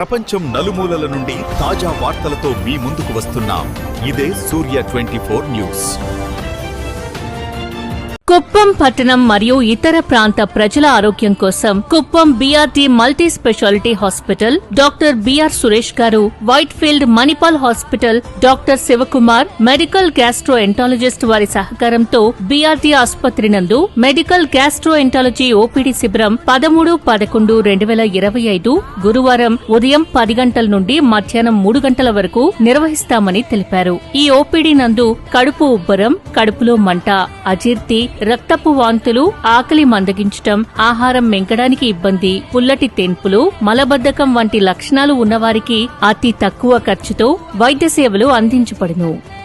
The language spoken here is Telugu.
ప్రపంచం నలుమూలల నుండి తాజా వార్తలతో మీ ముందుకు వస్తున్నాం. ఇదే Surya twenty four news. Kuppam పట్టణం మరియు ఇతర ప్రాంత ప్రజల ఆరోగ్యం కోసం Kuppam BRT multi speciality hospital doctor BR Suresh గారు Whitefield Manipal hospital doctor Shivakumar medical gastroenterologist వారి సహకారంతో బీఆర్టీ ఆసుపత్రి నందు మెడికల్ గ్యాస్ట్రో ఎంటాలజీ ఓపీడీ శిబిరం పదమూడు పదకొండు రెండు వేల ఇరవై ఐదు గురువారం ఉదయం పది గంటల నుండి మధ్యాహ్నం మూడు గంటల వరకు నిర్వహిస్తామని తెలిపారు. ఈ ఓపీడీ నందు కడుపు ఉబ్బరం కడుపులో మంట అజీర్తి రక్తపు వాంతులు ఆకలి మందగించటం ఆహారం మెంకడానికి ఇబ్బంది పుల్లటి తెంపులు మలబద్ధకం వంటి లక్షణాలు ఉన్నవారికి అతి తక్కువ ఖర్చుతో వైద్య సేవలు అందించబడును.